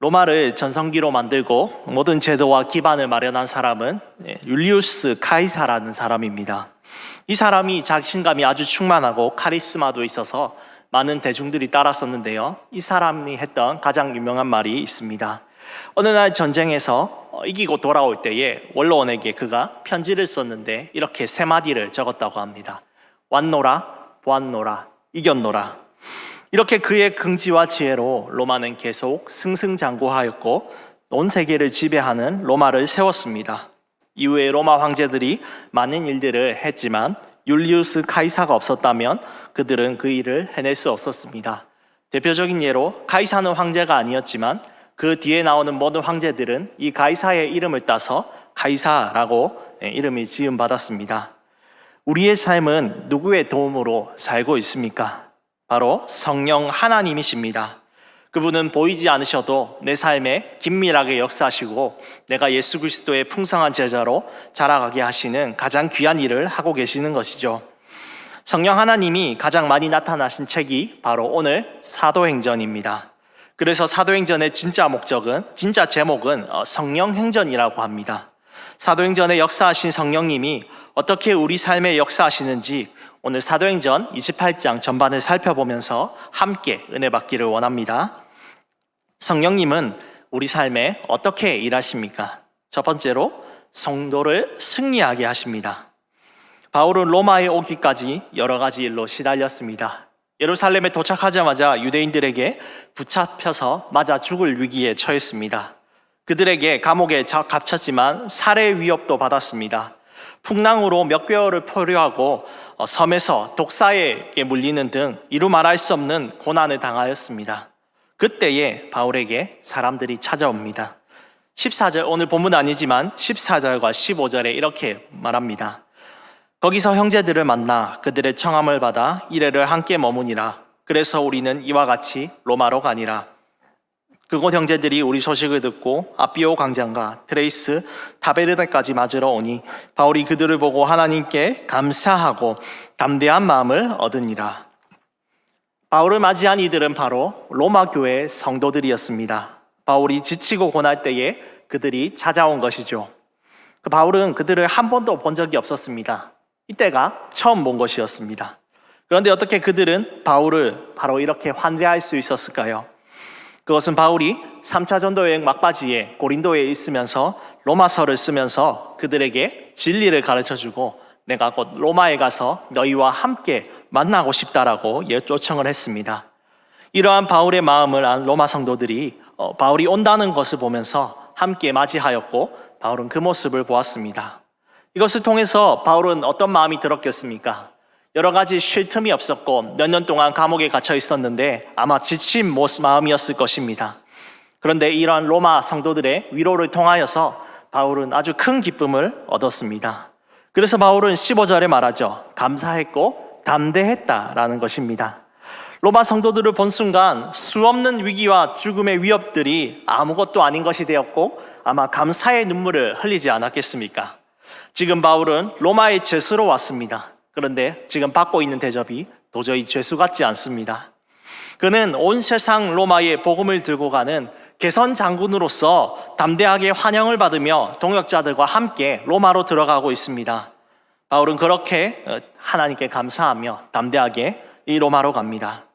로마를 전성기로 만들고 모든 제도와 기반을 마련한 사람은 예, 율리우스 카이사라는 사람입니다. 이 사람이 자신감이 아주 충만하고 카리스마도 있어서 많은 대중들이 따랐었는데요. 이 사람이 했던 가장 유명한 말이 있습니다. 어느 날 전쟁에서 어, 이기고 돌아올 때에 원로원에게 그가 편지를 썼는데 이렇게 세 마디를 적었다고 합니다. 왔노라, 보았노라, 이겼노라. 이렇게 그의 긍지와 지혜로 로마는 계속 승승장구하였고 온 세계를 지배하는 로마를 세웠습니다. 이후에 로마 황제들이 많은 일들을 했지만 율리우스 카이사가 없었다면 그들은 그 일을 해낼 수 없었습니다. 대표적인 예로 카이사는 황제가 아니었지만 그 뒤에 나오는 모든 황제들은 이 카이사의 이름을 따서 카이사라고 예, 이름이 지음 받았습니다. 우리의 삶은 누구의 도움으로 살고 있습니까? 바로 성령 하나님이십니다. 그분은 보이지 않으셔도 내 삶에 긴밀하게 역사하시고 내가 예수 그리스도의 풍성한 제자로 자라가게 하시는 가장 귀한 일을 하고 계시는 것이죠. 성령 하나님이 가장 많이 나타나신 책이 바로 오늘 사도행전입니다. 그래서 사도행전의 진짜 목적은 진짜 제목은 어, 성령행전이라고 합니다. 사도행전에 역사하신 성령님이 어떻게 우리 삶에 역사하시는지 오늘 사도행전 28장 전반을 살펴보면서 함께 은혜 받기를 원합니다. 성령님은 우리 삶에 어떻게 일하십니까? 첫 번째로 성도를 승리하게 하십니다. 바울은 로마에 오기까지 여러 가지 일로 시달렸습니다. 예루살렘에 도착하자마자 유대인들에게 붙잡혀서 맞아 죽을 위기에 처했습니다. 그들에게 감옥에 자- 갇혔지만 살해 위협도 받았습니다. 풍랑으로 몇 개월을 포류하고 어, 섬에서 독사에게 물리는 등 이루 말할 수 없는 고난을 당하였습니다. 그때에 바울에게 사람들이 찾아옵니다. 14절, 오늘 본문 아니지만 14절과 15절에 이렇게 말합니다. 거기서 형제들을 만나 그들의 청함을 받아 이래를 함께 머무니라. 그래서 우리는 이와 같이 로마로 가니라. 그곳 형제들이 우리 소식을 듣고 아비오 광장과 트레이스 타베르네까지 맞으러 오니 바울이 그들을 보고 하나님께 감사하고 담대한 마음을 얻으니라. 바울을 맞이한 이들은 바로 로마 교회 성도들이었습니다. 바울이 지치고 고날 때에 그들이 찾아온 것이죠. 그 바울은 그들을 한 번도 본 적이 없었습니다. 이때가 처음 본 것이었습니다. 그런데 어떻게 그들은 바울을 바로 이렇게 환대할 수 있었을까요? 그것은 바울이 3차 전도 여행 막바지에 고린도에 있으면서 로마서를 쓰면서 그들에게 진리를 가르쳐 주고 내가 곧 로마에 가서 너희와 함께 만나고 싶다라고 예, 요청을 했습니다. 이러한 바울의 마음을 안 로마 성도들이 어, 바울이 온다는 것을 보면서 함께 맞이하였고 바울은 그 모습을 보았습니다. 이것을 통해서 바울은 어떤 마음이 들었겠습니까? 여러 가지 쉴 틈이 없었고 몇 년 동안 감옥에 갇혀 있었는데 아마 지친 모습 마음이었을 것입니다. 그런데 이러한 로마 성도들의 위로를 통하여서 바울은 아주 큰 기쁨을 얻었습니다. 그래서 바울은 15절에 말하죠. 감사했고 담대했다라는 것입니다. 로마 성도들을 본 순간 수없는 위기와 죽음의 위협들이 아무것도 아닌 것이 되었고 아마 감사의 눈물을 흘리지 않았겠습니까? 지금 바울은 로마의 죄수로 왔습니다. 그런데 지금 받고 있는 대접이 도저히 죄수 같지 않습니다. 그는 온 세상 로마의 복음을 들고 가는 개선 장군으로서 담대하게 환영을 받으며 동역자들과 함께 로마로 들어가고 있습니다. 바울은 그렇게 어, 하나님께 감사하며 담대하게 이 로마로 갑니다.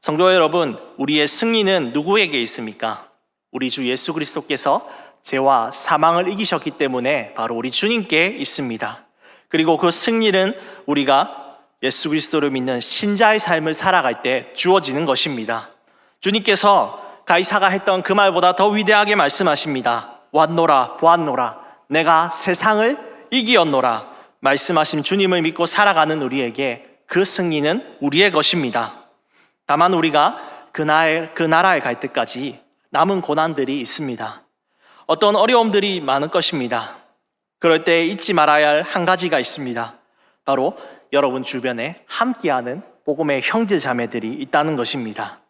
성도 여러분, 우리의 승리는 누구에게 있습니까? 우리 주 예수 그리스도께서 죄와 사망을 이기셨기 때문에 바로 우리 주님께 있습니다. 그리고 그 승리는 우리가 예수 그리스도를 믿는 신자의 삶을 살아갈 때 주어지는 것입니다. 주님께서 가이사가 했던 그 말보다 더 위대하게 말씀하십니다. 왔노라, 보았노라. 내가 세상을 이기었노라. 말씀하신 주님을 믿고 살아가는 우리에게 그 승리는 우리의 것입니다. 다만 우리가 그, 나라에, 그 나라에 갈 때까지 남은 고난들이 있습니다. 어떤 어려움들이 많을 것입니다. 그럴 때 잊지 말아야 할 한 가지가 있습니다. 바로 여러분 주변에 함께하는 복음의 형제 자매들이 있다는 것입니다.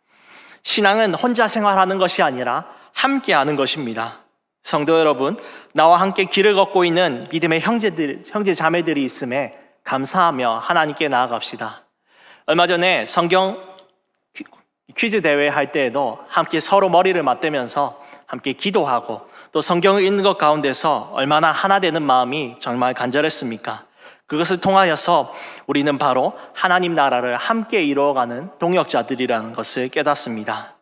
신앙은 혼자 생활하는 것이 아니라 함께하는 것입니다. 성도 여러분, 나와 함께 길을 걷고 있는 믿음의 형제들, 형제 자매들이 있음에 감사하며 하나님께 나아갑시다. 얼마 전에 성경 퀴즈 대회 할 때에도 함께 서로 머리를 맞대면서 함께 기도하고 또 성경을 읽는 것 가운데서 얼마나 하나 되는 마음이 정말 간절했습니까? 그것을 통하여서 우리는 바로 하나님 나라를 함께 이루어가는 동역자들이라는 것을 깨닫습니다.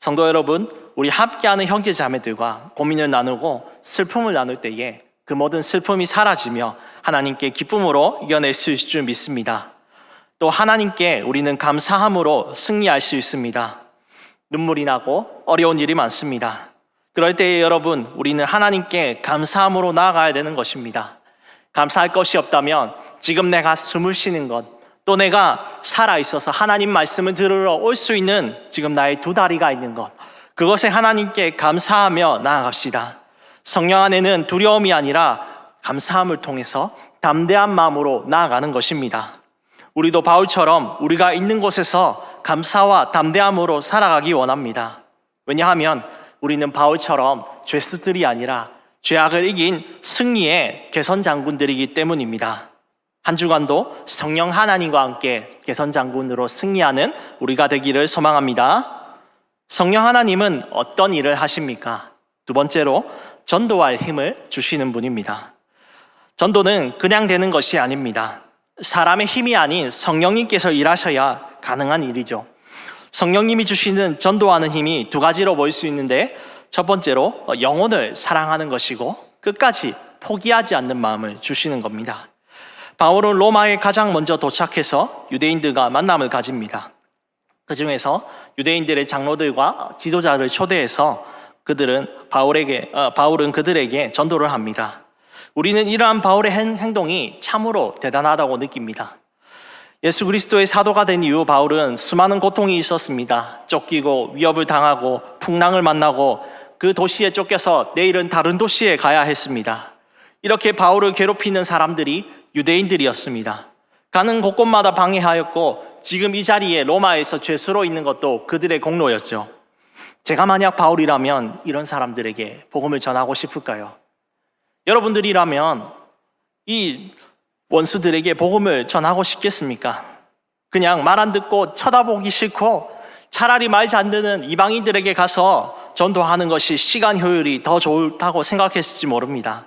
성도 여러분, 우리 함께하는 형제 자매들과 고민을 나누고 슬픔을 나눌 때에 그 모든 슬픔이 사라지며 하나님께 기쁨으로 이겨낼 수 있을 줄 믿습니다. 또 하나님께 우리는 감사함으로 승리할 수 있습니다. 눈물이 나고 어려운 일이 많습니다. 그럴 때에 여러분, 우리는 하나님께 감사함으로 나아가야 되는 것입니다. 감사할 것이 없다면 지금 내가 숨을 쉬는 것, 또 내가 살아 있어서 하나님 말씀을 들으러 올 수 있는 지금 나의 두 다리가 있는 것, 그것에 하나님께 감사하며 나아갑시다. 성령 안에는 두려움이 아니라 감사함을 통해서 담대한 마음으로 나아가는 것입니다. 우리도 바울처럼 우리가 있는 곳에서 감사와 담대함으로 살아가기 원합니다. 왜냐하면 우리는 바울처럼 죄수들이 아니라 죄악을 이긴 승리의 개선 장군들이기 때문입니다. 한 주간도 성령 하나님과 함께 개선 장군으로 승리하는 우리가 되기를 소망합니다. 성령 하나님은 어떤 일을 하십니까? 두 번째로 전도할 힘을 주시는 분입니다. 전도는 그냥 되는 것이 아닙니다. 사람의 힘이 아닌 성령님께서 일하셔야 가능한 일이죠. 성령님이 주시는 전도하는 힘이 두 가지로 보일 수 있는데 첫 번째로 영혼을 사랑하는 것이고 끝까지 포기하지 않는 마음을 주시는 겁니다. 바울은 로마에 가장 먼저 도착해서 유대인들과 만남을 가집니다. 그 중에서 유대인들의 장로들과 지도자를 초대해서 그들은 바울에게 어, 바울은 그들에게 전도를 합니다. 우리는 이러한 바울의 행- 행동이 참으로 대단하다고 느낍니다. 예수 그리스도의 사도가 된 이후 바울은 수많은 고통이 있었습니다. 쫓기고 위협을 당하고 풍랑을 만나고 그 도시에 쫓겨서 내일은 다른 도시에 가야 했습니다. 이렇게 바울을 괴롭히는 사람들이 유대인들이었습니다. 가는 곳곳마다 방해하였고 지금 이 자리에 로마에서 죄수로 있는 것도 그들의 공로였죠. 제가 만약 바울이라면 이런 사람들에게 복음을 전하고 싶을까요? 여러분들이라면 이 원수들에게 복음을 전하고 싶겠습니까? 그냥 말 안 듣고 쳐다보기 싫고 차라리 말 잘 듣는 이방인들에게 가서 전도하는 것이 시간 효율이 더 좋다고 생각했을지 모릅니다.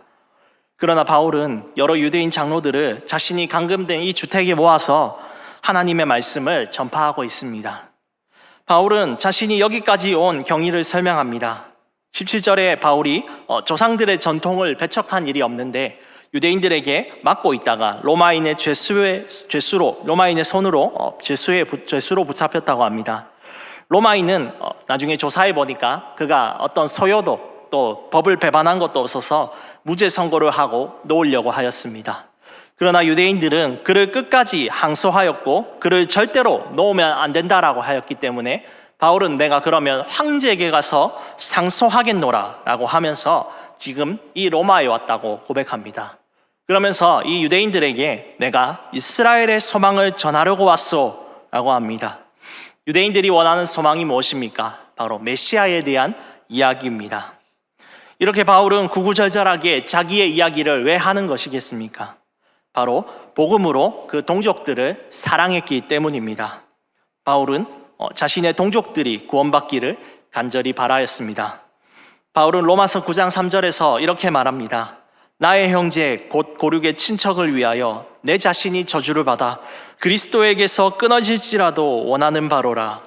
그러나 바울은 여러 유대인 장로들을 자신이 감금된 이 주택에 모아서 하나님의 말씀을 전파하고 있습니다. 바울은 자신이 여기까지 온 경위를 설명합니다. 17절에 바울이 어, 조상들의 전통을 배척한 일이 없는데 유대인들에게 맡고 있다가 로마인의 죄수의 죄수로 로마인의 손으로 어, 죄수의 부- 죄수로 붙잡혔다고 합니다. 로마인은 어, 나중에 조사해 보니까 그가 어떤 소요도 또 법을 배반한 것도 없어서 무죄 선고를 하고 놓으려고 하였습니다. 그러나 유대인들은 그를 끝까지 항소하였고 그를 절대로 놓으면 안 된다라고 하였기 때문에 바울은 내가 그러면 황제에게 가서 상소하겠노라 라고 하면서 지금 이 로마에 왔다고 고백합니다. 그러면서 이 유대인들에게 내가 이스라엘의 소망을 전하려고 왔소 라고 합니다. 유대인들이 원하는 소망이 무엇입니까? 바로 메시아에 대한 이야기입니다. 이렇게 바울은 구구절절하게 자기의 이야기를 왜 하는 것이겠습니까? 바로 복음으로 그 동족들을 사랑했기 때문입니다. 바울은 어, 자신의 동족들이 구원받기를 간절히 바라였습니다. 바울은 로마서 9장 3절에서 이렇게 말합니다. 나의 형제 곧 고륙의 친척을 위하여 내 자신이 저주를 받아 그리스도에게서 끊어질지라도 원하는 바로라.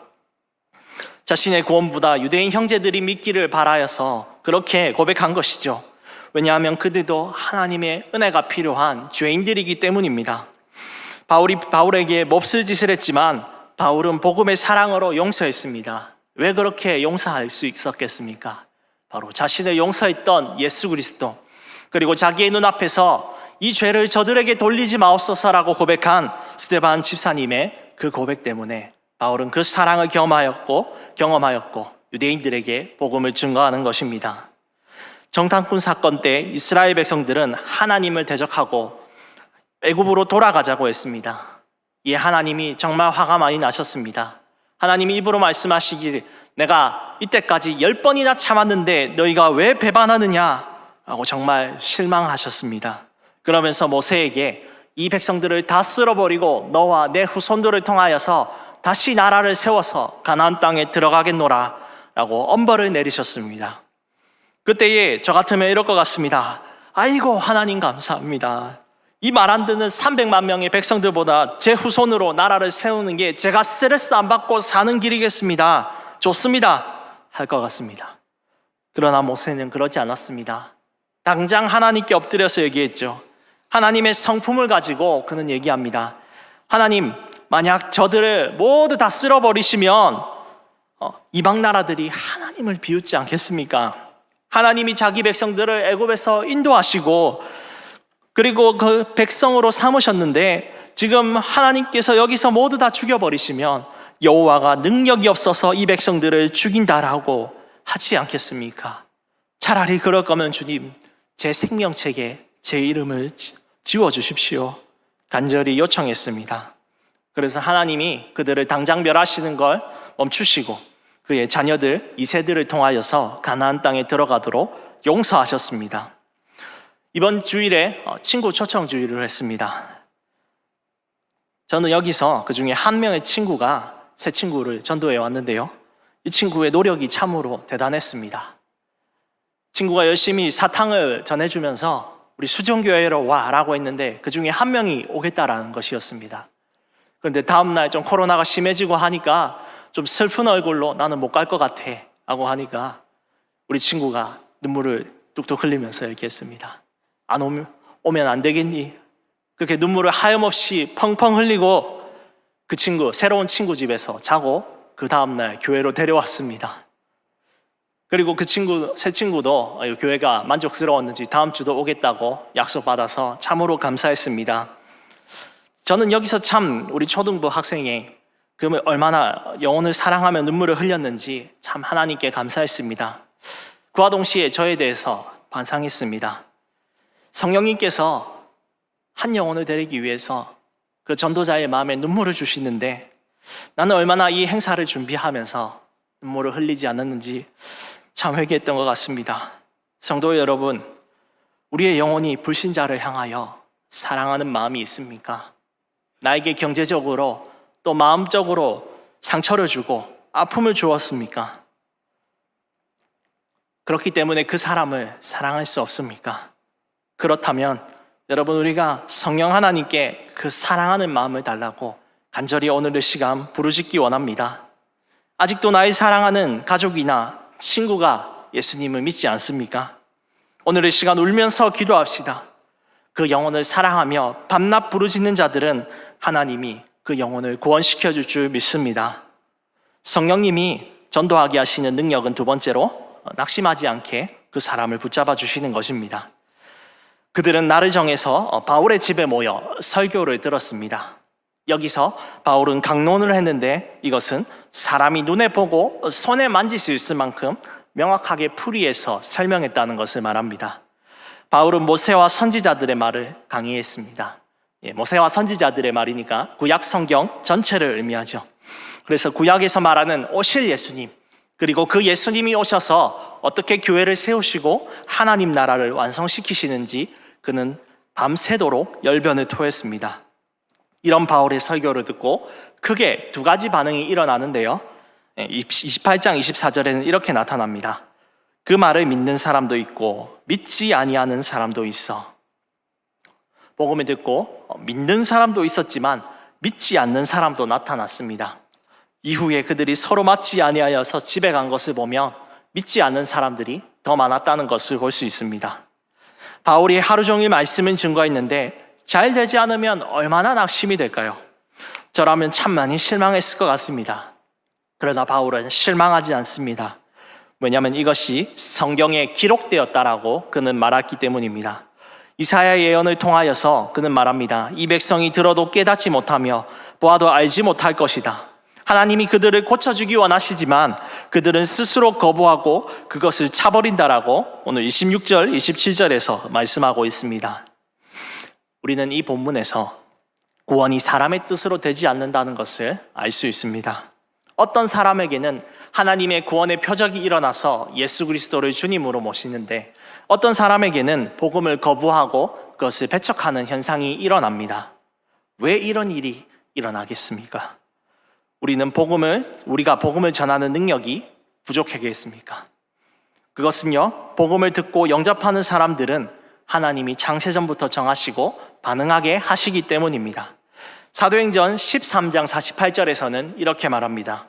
자신의 구원보다 유대인 형제들이 믿기를 바라여서 그렇게 고백한 것이죠. 왜냐하면 그들도 하나님의 은혜가 필요한 죄인들이기 때문입니다. 바울이 바울에게 몹쓸 짓을 했지만 바울은 복음의 사랑으로 용서했습니다. 왜 그렇게 용서할 수 있었겠습니까? 바로 자신을 용서했던 예수 그리스도 그리고 자기의 눈앞에서 이 죄를 저들에게 돌리지 마옵소서라고 고백한 스테반 집사님의 그 고백 때문에 바울은 그 사랑을 경험하였고 경험하였고 유대인들에게 복음을 증거하는 것입니다. 정탐꾼 사건 때 이스라엘 백성들은 하나님을 대적하고 애굽으로 돌아가자고 했습니다. 이 하나님이 정말 화가 많이 나셨습니다. 하나님이 입으로 말씀하시길 내가 이때까지 열 번이나 참았는데 너희가 왜 배반하느냐? 라고 정말 실망하셨습니다. 그러면서 모세에게 이 백성들을 다 쓸어버리고 너와 내 후손들을 통하여서 다시 나라를 세워서 가나안 땅에 들어가겠노라 라고 엄벌을 내리셨습니다. 그때에 저 같으면 이럴 것 같습니다. 아이고 하나님 감사합니다. 이 말 안 듣는 300만 명의 백성들보다 제 후손으로 나라를 세우는 게 제가 스트레스 안 받고 사는 길이겠습니다. 좋습니다. 할 것 같습니다. 그러나 모세는 그러지 않았습니다. 당장 하나님께 엎드려서 얘기했죠. 하나님의 성품을 가지고 그는 얘기합니다. 하나님, 만약 저들을 모두 다 쓸어버리시면 어, 이방 나라들이 하나님을 비웃지 않겠습니까? 하나님이 자기 백성들을 애굽에서 인도하시고 그리고 그 백성으로 삼으셨는데 지금 하나님께서 여기서 모두 다 죽여버리시면 여호와가 능력이 없어서 이 백성들을 죽인다라고 하지 않겠습니까? 차라리 그럴 거면 주님 제 생명책에 제 이름을 지워 주십시오. 간절히 요청했습니다. 그래서 하나님이 그들을 당장 멸하시는 걸 멈추시고 그의 자녀들 이세들을 통하여서 가나안 땅에 들어가도록 용서하셨습니다. 이번 주일에 어, 친구 초청 주일을 했습니다. 저는 여기서 그 중에 한 명의 친구가 새 친구를 전도해 왔는데요. 이 친구의 노력이 참으로 대단했습니다. 친구가 열심히 사탕을 전해주면서 우리 수정교회로 와라고 했는데 그 중에 한 명이 오겠다라는 것이었습니다. 그런데 다음날 좀 코로나가 심해지고 하니까 좀 슬픈 얼굴로 나는 못 갈 것 같아 하고 하니까 우리 친구가 눈물을 뚝뚝 흘리면서 얘기했습니다. 안 오면, 오면 안 되겠니? 그렇게 눈물을 하염없이 펑펑 흘리고 그 친구, 새로운 친구 집에서 자고 그 다음날 교회로 데려왔습니다. 그리고 그 친구, 새 친구도 교회가 만족스러웠는지 다음 주도 오겠다고 약속받아서 참으로 감사했습니다. 저는 여기서 참 우리 초등부 학생이 그 얼마나 영혼을 사랑하며 눈물을 흘렸는지 참 하나님께 감사했습니다. 그와 동시에 저에 대해서 반상했습니다. 성령님께서 한 영혼을 데리기 위해서 그 전도자의 마음에 눈물을 주시는데 나는 얼마나 이 행사를 준비하면서 눈물을 흘리지 않았는지 참 회개했던 것 같습니다. 성도 여러분, 우리의 영혼이 불신자를 향하여 사랑하는 마음이 있습니까? 나에게 경제적으로 또 마음적으로 상처를 주고 아픔을 주었습니까? 그렇기 때문에 그 사람을 사랑할 수 없습니까? 그렇다면 여러분 우리가 성령 하나님께 그 사랑하는 마음을 달라고 간절히 오늘의 시간 부르짖기 원합니다. 아직도 나의 사랑하는 가족이나 친구가 예수님을 믿지 않습니까? 오늘의 시간 울면서 기도합시다. 그 영혼을 사랑하며 밤낮 부르짖는 자들은 하나님이 그 영혼을 구원시켜 줄 줄 믿습니다. 성령님이 전도하게 하시는 능력은 두 번째로 낙심하지 않게 그 사람을 붙잡아 주시는 것입니다. 그들은 날을 정해서 바울의 집에 모여 설교를 들었습니다. 여기서 바울은 강론을 했는데 이것은 사람이 눈에 보고 손에 만질 수 있을 만큼 명확하게 풀이해서 설명했다는 것을 말합니다. 바울은 모세와 선지자들의 말을 강의했습니다. 예, 모세와 선지자들의 말이니까 구약 성경 전체를 의미하죠. 그래서 구약에서 말하는 오실 예수님, 그리고 그 예수님이 오셔서 어떻게 교회를 세우시고 하나님 나라를 완성시키시는지 그는 밤새도록 열변을 토했습니다. 이런 바울의 설교를 듣고 크게 두 가지 반응이 일어나는데요. 28장 24절에는 이렇게 나타납니다. 그 말을 믿는 사람도 있고 믿지 아니하는 사람도 있어. 복음을 듣고 믿는 사람도 있었지만 믿지 않는 사람도 나타났습니다. 이후에 그들이 서로 맞지 아니하여서 집에 간 것을 보면 믿지 않는 사람들이 더 많았다는 것을 볼 수 있습니다. 바울이 하루 종일 말씀을 증거했는데 잘 되지 않으면 얼마나 낙심이 될까요? 저라면 참 많이 실망했을 것 같습니다. 그러나 바울은 실망하지 않습니다. 왜냐하면 이것이 성경에 기록되었다라고 그는 말했기 때문입니다. 이사야 예언을 통하여서 그는 말합니다. 이 백성이 들어도 깨닫지 못하며 보아도 알지 못할 것이다. 하나님이 그들을 고쳐주기 원하시지만 그들은 스스로 거부하고 그것을 차버린다라고 오늘 26절, 27절에서 말씀하고 있습니다. 우리는 이 본문에서 구원이 사람의 뜻으로 되지 않는다는 것을 알 수 있습니다. 어떤 사람에게는 하나님의 구원의 표적이 일어나서 예수 그리스도를 주님으로 모시는데 어떤 사람에게는 복음을 거부하고 그것을 배척하는 현상이 일어납니다. 왜 이런 일이 일어나겠습니까? 우리는 복음을 우리가 복음을 전하는 능력이 부족하겠습니까? 그것은요. 복음을 듣고 영접하는 사람들은 하나님이 창세전부터 정하시고 반응하게 하시기 때문입니다. 사도행전 13장 48절에서는 이렇게 말합니다.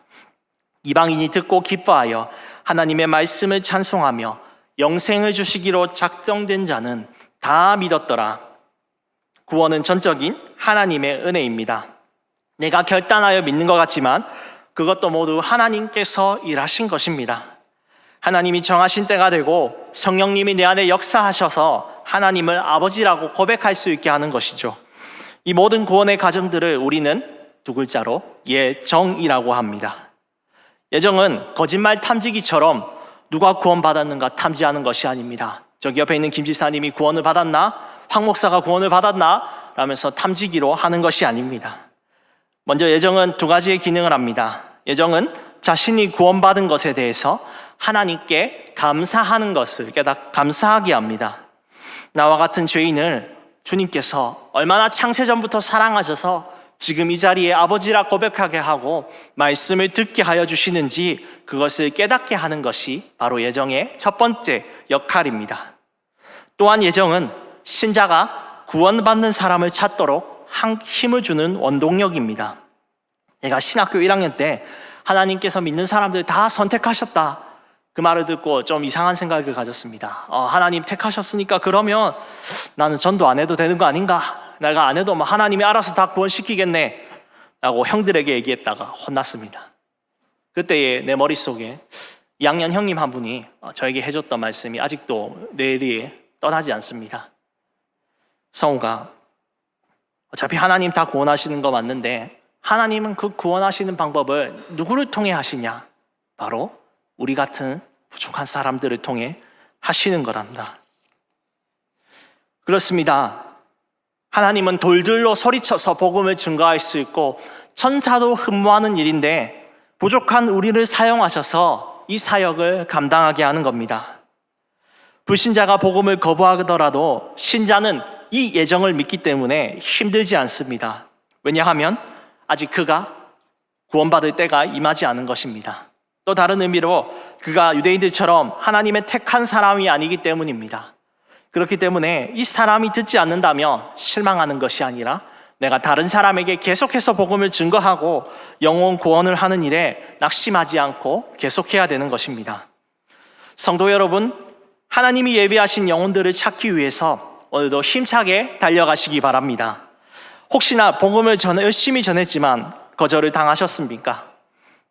이방인이 듣고 기뻐하여 하나님의 말씀을 찬송하며 영생을 주시기로 작정된 자는 다 믿었더라. 구원은 전적인 하나님의 은혜입니다. 내가 결단하여 믿는 것 같지만 그것도 모두 하나님께서 일하신 것입니다. 하나님이 정하신 때가 되고 성령님이 내 안에 역사하셔서 하나님을 아버지라고 고백할 수 있게 하는 것이죠. 이 모든 구원의 과정들을 우리는 두 글자로 예정이라고 합니다. 예정은 거짓말 탐지기처럼 누가 구원받았는가 탐지하는 것이 아닙니다. 저기 옆에 있는 김 지사님이 구원을 받았나? 황 목사가 구원을 받았나? 라면서 탐지기로 하는 것이 아닙니다. 먼저 예정은 두 가지의 기능을 합니다. 예정은 자신이 구원받은 것에 대해서 하나님께 감사하는 것을 깨닫 감사하게 합니다. 나와 같은 죄인을 주님께서 얼마나 창세전부터 사랑하셔서 지금 이 자리에 아버지라 고백하게 하고 말씀을 듣게 하여 주시는지 그것을 깨닫게 하는 것이 바로 예정의 첫 번째 역할입니다. 또한 예정은 신자가 구원받는 사람을 찾도록 한- 힘을 주는 원동력입니다. 내가 신학교 1학년 때 하나님께서 믿는 사람들 다 선택하셨다. 그 말을 듣고 좀 이상한 생각을 가졌습니다. 어, 하나님 택하셨으니까 그러면 나는 전도 안 해도 되는 거 아닌가? 내가 안 해도 뭐 하나님이 알아서 다 구원시키겠네. 라고 형들에게 얘기했다가 혼났습니다. 그때의 내 머릿속에 2학년 형님 한 분이 어, 저에게 해줬던 말씀이 아직도 뇌리에 떠나지 않습니다. 성우가 어차피 하나님 다 구원하시는 거 맞는데 하나님은 그 구원하시는 방법을 누구를 통해 하시냐? 바로 우리 같은 부족한 사람들을 통해 하시는 거란다. 그렇습니다. 하나님은 돌들로 소리쳐서 복음을 증거할 수 있고 천사도 흠모하는 일인데 부족한 우리를 사용하셔서 이 사역을 감당하게 하는 겁니다. 불신자가 복음을 거부하더라도 신자는 이 예정을 믿기 때문에 힘들지 않습니다. 왜냐하면 아직 그가 구원받을 때가 임하지 않은 것입니다. 또 다른 의미로 그가 유대인들처럼 하나님의 택한 사람이 아니기 때문입니다. 그렇기 때문에 이 사람이 듣지 않는다면 실망하는 것이 아니라 내가 다른 사람에게 계속해서 복음을 증거하고 영혼 구원을 하는 일에 낙심하지 않고 계속해야 되는 것입니다. 성도 여러분, 하나님이 예비하신 영혼들을 찾기 위해서 오늘도 힘차게 달려가시기 바랍니다. 혹시나 복음을 전 열심히 전했지만 거절을 당하셨습니까?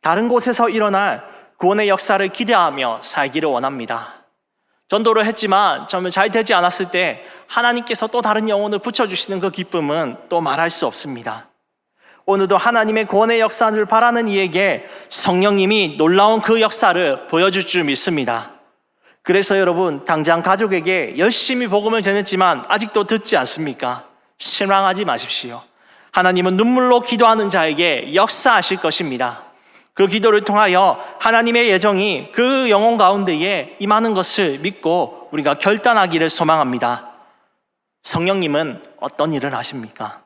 다른 곳에서 일어날 구원의 역사를 기대하며 살기를 원합니다. 전도를 했지만 정말 잘 되지 않았을 때 하나님께서 또 다른 영혼을 붙여주시는 그 기쁨은 또 말할 수 없습니다. 오늘도 하나님의 구원의 역사를 바라는 이에게 성령님이 놀라운 그 역사를 보여줄 줄 믿습니다. 그래서 여러분, 당장 가족에게 열심히 복음을 전했지만 아직도 듣지 않습니까? 실망하지 마십시오. 하나님은 눈물로 기도하는 자에게 역사하실 것입니다. 그 기도를 통하여 하나님의 예정이 그 영혼 가운데에 임하는 것을 믿고 우리가 결단하기를 소망합니다. 성령님은 어떤 일을 하십니까?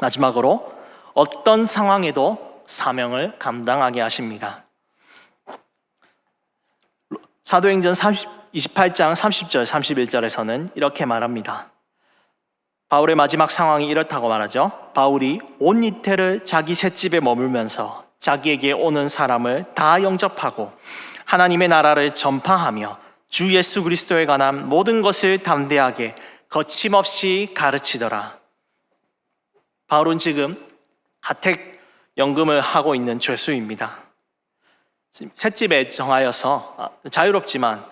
마지막으로 어떤 상황에도 사명을 감당하게 하십니다. 사도행전 30, 28장 30절, 31절에서는 이렇게 말합니다. 바울의 마지막 상황이 이렇다고 말하죠. 바울이 온 이태를 자기 셋집에 머물면서 자기에게 오는 사람을 다 영접하고 하나님의 나라를 전파하며 주 예수 그리스도에 관한 모든 것을 담대하게 거침없이 가르치더라. 바울은 지금 하택 연금을 하고 있는 죄수입니다. 셋집에 정하여서 아, 자유롭지만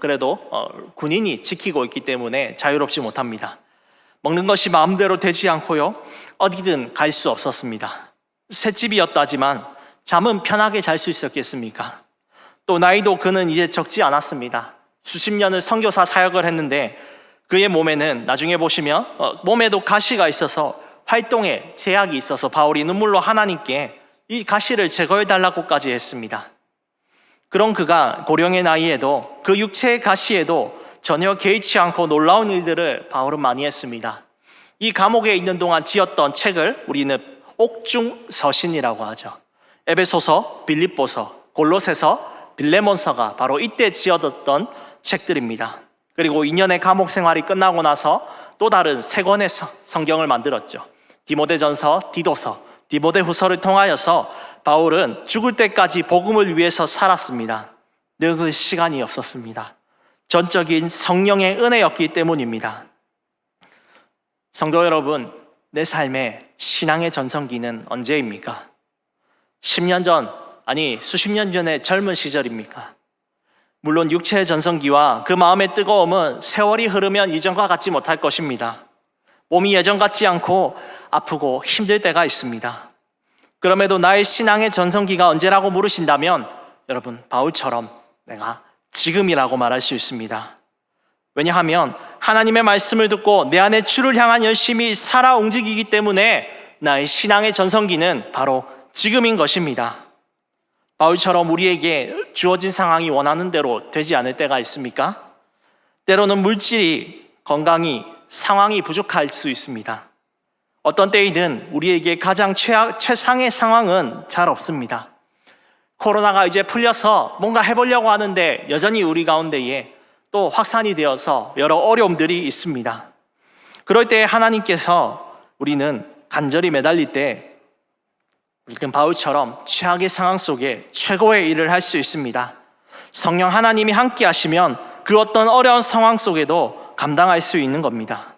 그래도, 어, 군인이 지키고 있기 때문에 자유롭지 못합니다. 먹는 것이 마음대로 되지 않고요. 어디든 갈 수 없었습니다. 셋집이었다지만 잠은 편하게 잘 수 있었겠습니까? 또 나이도 그는 이제 적지 않았습니다. 수십 년을 선교사 사역을 했는데 그의 몸에는 나중에 보시면 어, 몸에도 가시가 있어서 활동에 제약이 있어서 바울이 눈물로 하나님께 이 가시를 제거해 달라고까지 했습니다. 그런 그가 고령의 나이에도 그 육체의 가시에도 전혀 개의치 않고 놀라운 일들을 바울은 많이 했습니다. 이 감옥에 있는 동안 지었던 책을 우리는 옥중서신이라고 하죠. 에베소서, 빌립보서, 골로새서, 빌레몬서가 바로 이때 지어졌던 책들입니다. 그리고 2년의 감옥 생활이 끝나고 나서 또 다른 세 권의 성- 성경을 만들었죠. 디모데전서, 디도서, 디모데후서를 통하여서 바울은 죽을 때까지 복음을 위해서 살았습니다. 늘그 시간이 없었습니다. 전적인 성령의 은혜였기 때문입니다. 성도 여러분, 내 삶의 신앙의 전성기는 언제입니까? 10년 전, 아니 수십 년 전의 젊은 시절입니까? 물론 육체의 전성기와 그 마음의 뜨거움은 세월이 흐르면 이전과 같지 못할 것입니다. 몸이 예전 같지 않고 아프고 힘들 때가 있습니다. 그럼에도 나의 신앙의 전성기가 언제라고 물으신다면 여러분 바울처럼 내가 지금이라고 말할 수 있습니다. 왜냐하면 하나님의 말씀을 듣고 내 안에 주를 향한 열심이 살아 움직이기 때문에 나의 신앙의 전성기는 바로 지금인 것입니다. 바울처럼 우리에게 주어진 상황이 원하는 대로 되지 않을 때가 있습니까? 때로는 물질이, 건강이, 상황이 부족할 수 있습니다. 어떤 때이든 우리에게 가장 최악, 최상의 상황은 잘 없습니다. 코로나가 이제 풀려서 뭔가 해보려고 하는데 여전히 우리 가운데에 또 확산이 되어서 여러 어려움들이 있습니다. 그럴 때 하나님께서 우리는 간절히 매달릴 때 우리는 바울처럼 최악의 상황 속에 최고의 일을 할 수 있습니다. 성령 하나님이 함께 하시면 그 어떤 어려운 상황 속에도 감당할 수 있는 겁니다.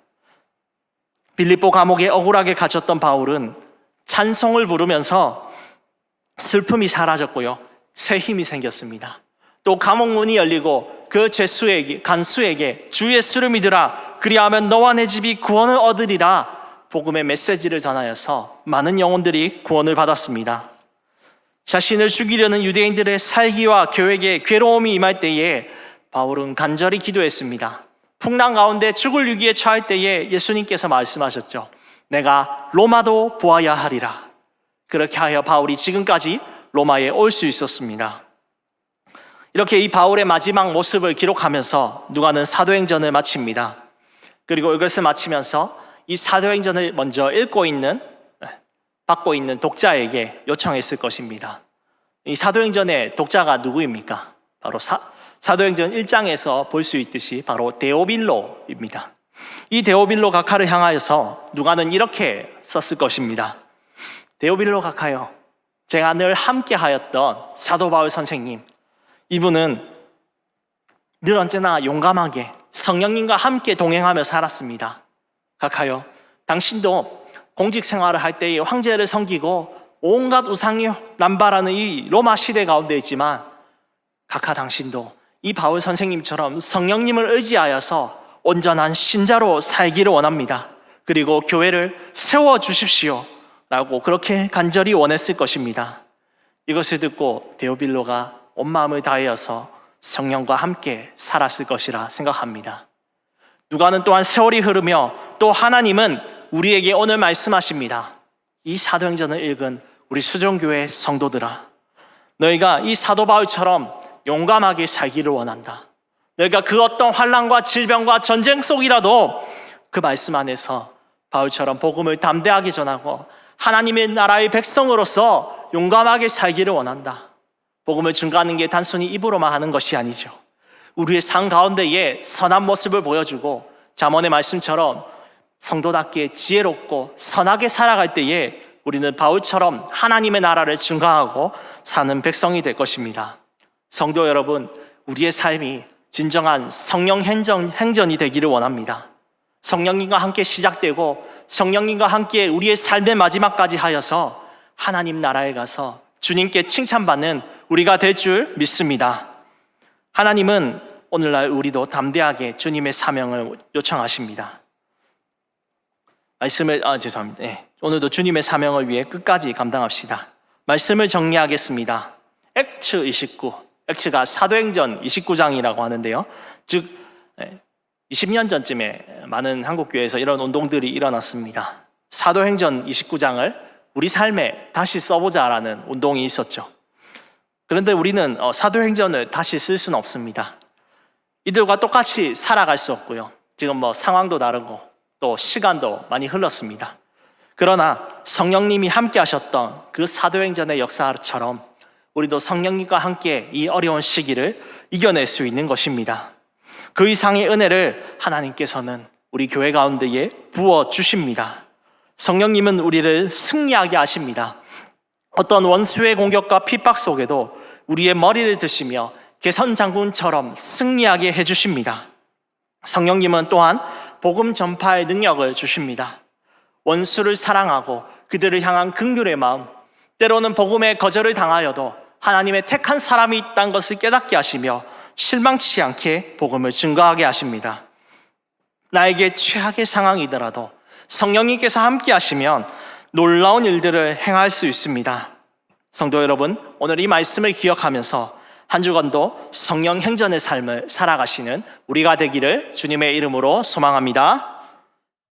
빌립보 감옥에 억울하게 갇혔던 바울은 찬송을 부르면서 슬픔이 사라졌고요. 새 힘이 생겼습니다. 또 감옥 문이 열리고 그 죄수에게 간수에게 주 예수를 믿으라 그리하면 너와 내 집이 구원을 얻으리라 복음의 메시지를 전하여서 많은 영혼들이 구원을 받았습니다. 자신을 죽이려는 유대인들의 살기와 교회에 괴로움이 임할 때에 바울은 간절히 기도했습니다. 풍랑 가운데 죽을 위기에 처할 때에 예수님께서 말씀하셨죠. 내가 로마도 보아야 하리라. 그렇게 하여 바울이 지금까지 로마에 올 수 있었습니다. 이렇게 이 바울의 마지막 모습을 기록하면서 누가는 사도행전을 마칩니다. 그리고 이것을 마치면서 이 사도행전을 먼저 읽고 있는 받고 있는 독자에게 요청했을 것입니다. 이 사도행전의 독자가 누구입니까? 바로 사, 사도행전 1장에서 볼 수 있듯이 바로 데오빌로입니다. 이 데오빌로 각하를 향하여서 누가는 이렇게 썼을 것입니다. 데오빌로 각하여 제가 늘 함께 하였던 사도 바울 선생님 이분은 늘 언제나 용감하게 성령님과 함께 동행하며 살았습니다. 각하여 당신도 공직 생활을 할 때에 황제를 섬기고 온갖 우상이 남발하는 이 로마 시대 가운데 있지만 각하 당신도 이 바울 선생님처럼 성령님을 의지하여서 온전한 신자로 살기를 원합니다. 그리고 교회를 세워 주십시오. 라고 그렇게 간절히 원했을 것입니다. 이것을 듣고 데오빌로가 온 마음을 다하여서 성령과 함께 살았을 것이라 생각합니다. 누가는 또한 세월이 흐르며 또 하나님은 우리에게 오늘 말씀하십니다. 이 사도행전을 읽은 우리 수종교회 성도들아, 너희가 이 사도 바울처럼 용감하게 살기를 원한다. 너희가 그 어떤 환란과 질병과 전쟁 속이라도 그 말씀 안에서 바울처럼 복음을 담대하게 전하고 하나님의 나라의 백성으로서 용감하게 살기를 원한다. 복음을 증가하는 게 단순히 입으로만 하는 것이 아니죠. 우리의 삶 가운데에 선한 모습을 보여주고 잠언의 말씀처럼 성도답게 지혜롭고 선하게 살아갈 때에 우리는 바울처럼 하나님의 나라를 증가하고 사는 백성이 될 것입니다. 성도 여러분, 우리의 삶이 진정한 성령 행전, 행전이 되기를 원합니다. 성령님과 함께 시작되고 성령님과 함께 우리의 삶의 마지막까지 하여서 하나님 나라에 가서 주님께 칭찬받는 우리가 될 줄 믿습니다. 하나님은 오늘날 우리도 담대하게 주님의 사명을 요청하십니다. 말씀을 아 죄송합니다. 네, 오늘도 주님의 사명을 위해 끝까지 감당합시다. 말씀을 정리하겠습니다. 액츠 29, 액츠가 사도행전 29장이라고 하는데요. 즉 20년 전쯤에 많은 한국 교회에서 이런 운동들이 일어났습니다. 사도행전 29장을 우리 삶에 다시 써보자라는 운동이 있었죠. 그런데 우리는 어, 사도행전을 다시 쓸 수는 없습니다. 이들과 똑같이 살아갈 수 없고요. 지금 뭐 상황도 다르고 또 시간도 많이 흘렀습니다. 그러나 성령님이 함께 하셨던 그 사도행전의 역사처럼 우리도 성령님과 함께 이 어려운 시기를 이겨낼 수 있는 것입니다. 그 이상의 은혜를 하나님께서는 우리 교회 가운데에 부어 주십니다. 성령님은 우리를 승리하게 하십니다. 어떤 원수의 공격과 핍박 속에도 우리의 머리를 드시며 개선 장군처럼 승리하게 해 주십니다. 성령님은 또한 복음 전파의 능력을 주십니다. 원수를 사랑하고 그들을 향한 긍휼의 마음, 때로는 복음의 거절을 당하여도 하나님의 택한 사람이 있다는 것을 깨닫게 하시며 실망치 않게 복음을 증거하게 하십니다. 나에게 최악의 상황이더라도 성령님께서 함께 하시면 놀라운 일들을 행할 수 있습니다. 성도 여러분, 오늘 이 말씀을 기억하면서 한 주간도 성령 행전의 삶을 살아가시는 우리가 되기를 주님의 이름으로 소망합니다.